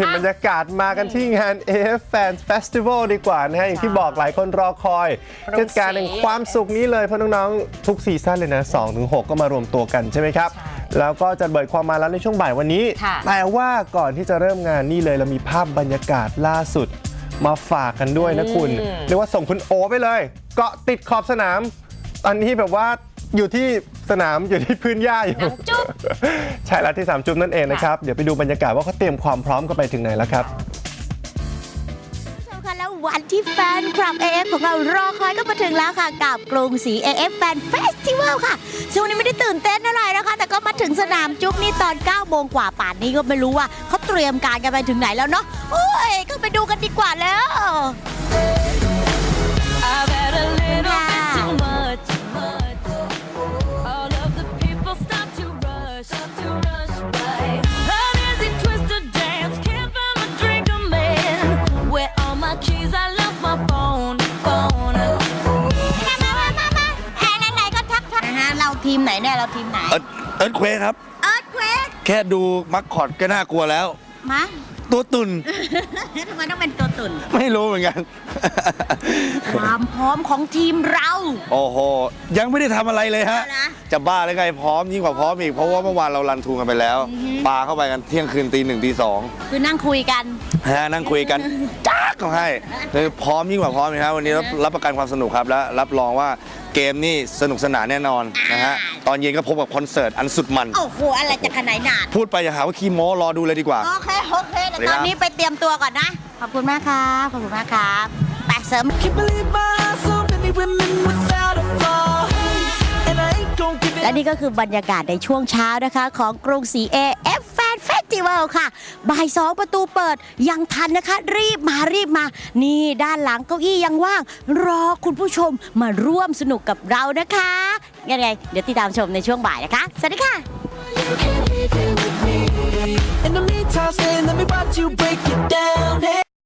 ลี่ยนบรรยากาศมากันที่งาน AF Fans Festival ดีกว่านะฮะ อย่างที่บอกหลายคนรอคอยโรงสีเทศกาลแห่งความสุขนี้เลย เพราะน้องๆ ทุกซีซั่นเลยนะ 2-6 ก็มารวมตัวกันใช่ไหมครับ แล้วก็จะเบิดความมาแล้วในช่วงบ่ายวันนี้ค่ะแต่ว่าก่อนที่จะเริ่มงานนี่เลยเรามีภาพบรรยากาศล่าสุดมาฝากกันด้วยนะคุณอืมเรียกว่าส่งคุณโอไปเลย เกาะติดขอบสนาม ตอนนี้แบบว่า อยู่ที่สนามอยู่ที่พื้นหญ้าอยู่ น้ำจุ๊บ ใช่แล้วที่สามจุ๊บนั่นเองนะครับ เดี๋ยวไปดูบรรยากาศว่าเขาเตรียมความพร้อมกันไปถึงไหนแล้วครับ ผู้ชมคะแล้ววันที่แฟนคลับ AF ของเรารอคอยก็มาถึงแล้วค่ะ กับกรุงศรี AF Fan Festival ค่ะช่วงนี้ไม่ได้ตื่นเต้นอะไรนะคะ แต่ก็มาถึงสนามจุ๊บนี่ตอน9โมงกว่าป่านนี้ก็ไม่รู้ว่าเขาเตรียมการกันไปถึงไหนแล้วเนาะโอ้ยก็ไปดูกันดีกว่าแล้ว เราทีมไหนเนี่ยเราทีมไหน เอิร์ธเอิร์ธเควสครับ เอิร์ธเควกแค่ดูมักคอดก็น่ากลัวแล้ว มาตัวตุน ทำไมต้องเป็นตัวตุ่น ไม่รู้เหมือนกัน ความพร้อมของทีมเรา โอ้โห ยังไม่ได้ทำอะไรเลยฮะเอานะจะบ้าเลยไงพร้อมยิ่งกว่าพร้อมอีก เพราะว่าเมื่อวานเรารันทูกันไปแล้วปาเข้าไปกันเที่ยงคืนตีหนึ่งตีสองคือนั่งคุยกัน ฮะนั่งคุยกัน จ้ากเขาให้คือพร้อมยิ่งกว่าพร้อมนะฮะวันนี้รับรับประกันความสนุกครับและรับรองว่า เกมนี่สนุกสนานแน่นอนนะฮะ ตอนเย็นก็พบกับคอนเสิร์ตอันสุดมัน โอ้โห อะไรจะขนาดหนาดพูดไปอย่าหาว่าขี้โม้รอดูเลยดีกว่า โอเค โอเคแต่สวัสดีตครัอนบนี้ไปเตรียมตัวก่อนนะ ขอบคุณมากครับ ขอบคุณมากครับ ไปเสริม Can't believe my eyes, so many women without a flaw. And I ain't gon' give it และนี่ก็คือบรรยากาศในช่วงเช้านะคะ ของกรุงศรี AF ติวลค่ะ บ่ายสองประตูเปิดยังทันนะคะ รีบมารีบมา นี่ด้านหลังเก้าอี้ยังว่าง รอคุณผู้ชมมาร่วมสนุกกับเรานะคะยังไง เดี๋ยวติดตามชมในช่วงบ่ายนะคะ สวัสดีค่ะ In the meantime, saying, let me watch you break it down.